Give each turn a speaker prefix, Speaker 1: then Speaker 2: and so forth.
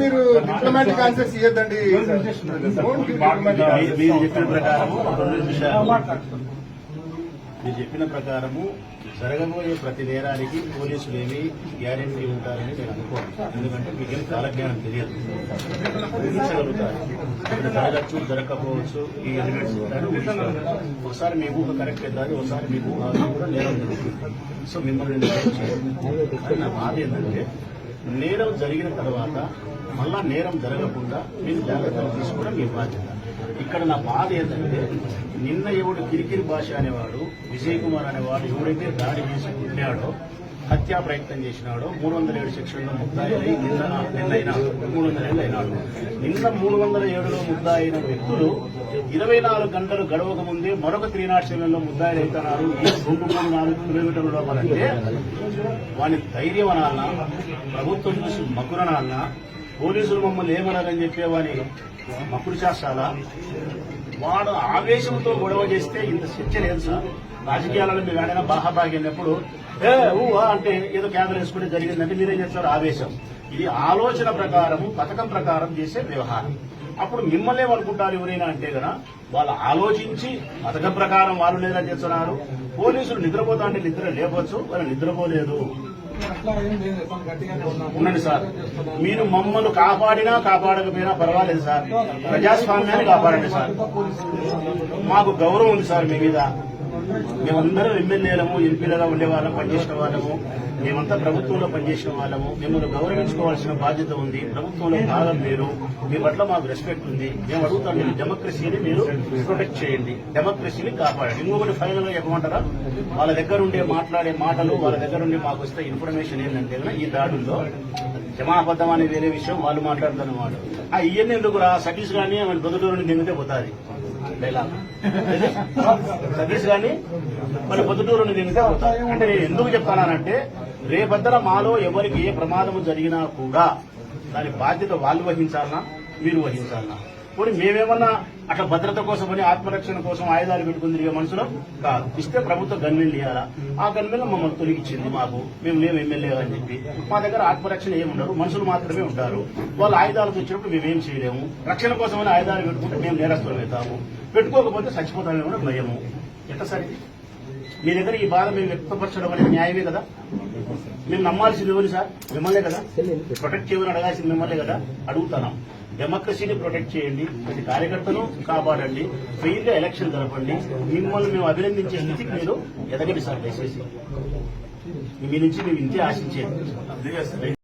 Speaker 1: మీరు diplomatic answers ఇవ్వద్దండి
Speaker 2: చెప్పిన ప్రకారము రెండు నిమిషాలు మీరు చెప్పిన ప్రకారము జరగబోయే ప్రతి నేరానికి పోలీసులు ఏమి గ్యారెంటీ ఉంటారని నేను అనుకోను. ఎందుకంటే మీకేం కాలజ్ఞానం తెలియదు. ఊహించగలుగుతారు. ఇక్కడ జరగచ్చు జరగకపోవచ్చు ఈ ఎలిమెంట్స్ ఉంటాయని. ఒకసారి మీ ఊహ కరెక్ట్ అవుతుంది ఒకసారి మీ ఊహ కూడా నేరం జరుగుతుంది. సో మిమ్మల్ని నా బాధ ఏంటంటే నేరం జరిగిన తర్వాత మళ్ళా నేరం జరగకుండా మీరు జాగ్రత్తలు తీసుకోవడం మీ బాధ్యత. ఇక్కడ నా బాధ ఏంటంటే నిన్న ఎవడు కిరికిరి భాష అనేవాడు విజయ్ కుమార్ అనేవాడు ఎవడైతే దాడి చేసి పుట్టినాడో హత్యా ప్రయత్నం చేసినాడు. మూడు వందల ఏడు సెక్షన్లో ముద్దాయి నిన్న నిన్నైనా మూడు వందల ఏళ్ళు అయినాడు. నిన్న మూడు వందల ఏడులో ముద్దాయి అయిన వ్యక్తులు ఇరవై నాలుగు గంటలు గడవక ముందే మరొక త్రీ నాట్ సెవెన్లో ముద్దాయిలు అవుతున్నారు రెండు మూడు నాలుగు కిలోమీటర్ల లోపలంటే వాని ధైర్యం అనాలనా ప్రభుత్వం చూసి మగ్గురనాలనా పోలీసులు మమ్మల్ని ఏమనాలని చెప్పేవాని మప్పుడు చేస్తారా? వాడు ఆవేశంతో గొడవ చేస్తే ఇంత శిక్ష లేదు సార్. రాజకీయాలలో మీరు ఏడైనా బాహాబాగి ఏ ఊహా అంటే ఏదో క్యామెరా వేసుకుంటే జరిగిందంటే మీరేం చేస్తారు? ఆవేశం. ఇది ఆలోచన ప్రకారం పథకం ప్రకారం చేసే వ్యవహారం. అప్పుడు మిమ్మల్ని ఏమనుకుంటారు ఎవరైనా అంటే కదా వాళ్ళు ఆలోచించి పథకం ప్రకారం వాళ్ళు లేదా చేస్తున్నారు. పోలీసులు నిద్రపోతా అంటే నిద్ర లేపచ్చు వాళ్ళు నిద్రపోలేదు. ఉండండి సార్. మీరు మమ్మల్ని కాపాడినా కాపాడకపోయినా పర్వాలేదు సార్. ప్రజాస్వామ్యాన్ని కాపాడండి సార్. మాకు గౌరవం ఉంది సార్ మీ మీద. మేమందరం ఎమ్మెల్యేలము ఎంపీలుగా ఉండే వాళ్ళం పనిచేసిన వాళ్ళము. మేమంతా ప్రభుత్వంలో పనిచేసిన వాళ్ళము. మిమ్మల్ని గౌరవించుకోవాల్సిన బాధ్యత ఉంది. ప్రభుత్వంలో భాగం మీరు. మీ పట్ల మాకు రెస్పెక్ట్ ఉంది. మేము అడుగుతాం మీరు డెమోక్రసీని మీరు ప్రొటెక్ట్ చేయండి. డెమోక్రసీని కాపాడండి. ఇంకొకటి ఫైనల్గా చెప్పమంటారా? వాళ్ళ దగ్గర ఉండే మాట్లాడే మాటలు వాళ్ళ దగ్గర ఉండి మాకు వస్తే ఇన్ఫర్మేషన్ ఏంటంటే ఈ దాడుల్లో జమాబద్దం అనే వేరే విషయం. వాళ్ళు మాట్లాడతారు అన్నమాట. ఆ ఇవన్నీ ఎందుకు రా సతీష్ గాని ఆమె బదులు నుండి పోతాది. డైలాగ్. సతీష్ గాని మరి పొద్దుటూరు నుండి అంటే నేను ఎందుకు చెప్తానంటే రేపద్దల మాలో ఎవరికి ఏ ప్రమాదము జరిగినా కూడా దాని బాధ్యత వాళ్ళు వహించాలన్నా మీరు వహించాలన్నా పోనీ మేమేమన్నా అట్లా భద్రత కోసం అని ఆత్మరక్షణ కోసం ఆయుధాలు పెట్టుకుని తిరిగే మనుషులు? కాదు. ఇస్తే ప్రభుత్వం గన్మెన్లు ఇవ్వాలా ఆ గన్మెన్లు మమ్మల్ని తొలగించింది మాకు. మేము మేము ఎమ్మెల్యే అని చెప్పి. మా దగ్గర ఆత్మరక్షణ ఏమి ఉండరు మనుషులు మాత్రమే ఉంటారు. వాళ్ళు ఆయుధాలకు వచ్చినప్పుడు మేమేం చేయలేము. రక్షణ కోసమని ఆయుధాలు పెట్టుకుంటే మేము నేరస్తులం అవుతాము. పెట్టుకోకపోతే చచ్చిపోతామేమో కూడా భయము. ఎట్లా సరే మీ దగ్గర ఈ బాధ మేము వ్యక్తపరచడం అనేది న్యాయమే కదా? మేము నమ్మాల్సింది ఎవరు సార్? మిమ్మల్నే కదా? ప్రొటెక్ట్ చేయమని అడగాల్సింది మిమ్మల్నే కదా? అడుగుతున్నాం. డెమోక్రసీని ప్రొటెక్ట్ చేయండి. ప్రతి కార్యకర్తను కాపాడండి. ఫెయిల్గా ఎలక్షన్ జరపండి. మిమ్మల్ని మేము అభినందించే స్థితికి మీరు ఎదగండి సార్ దయచేసి. మీ నుంచి మేము ఇంతే ఆశించేది.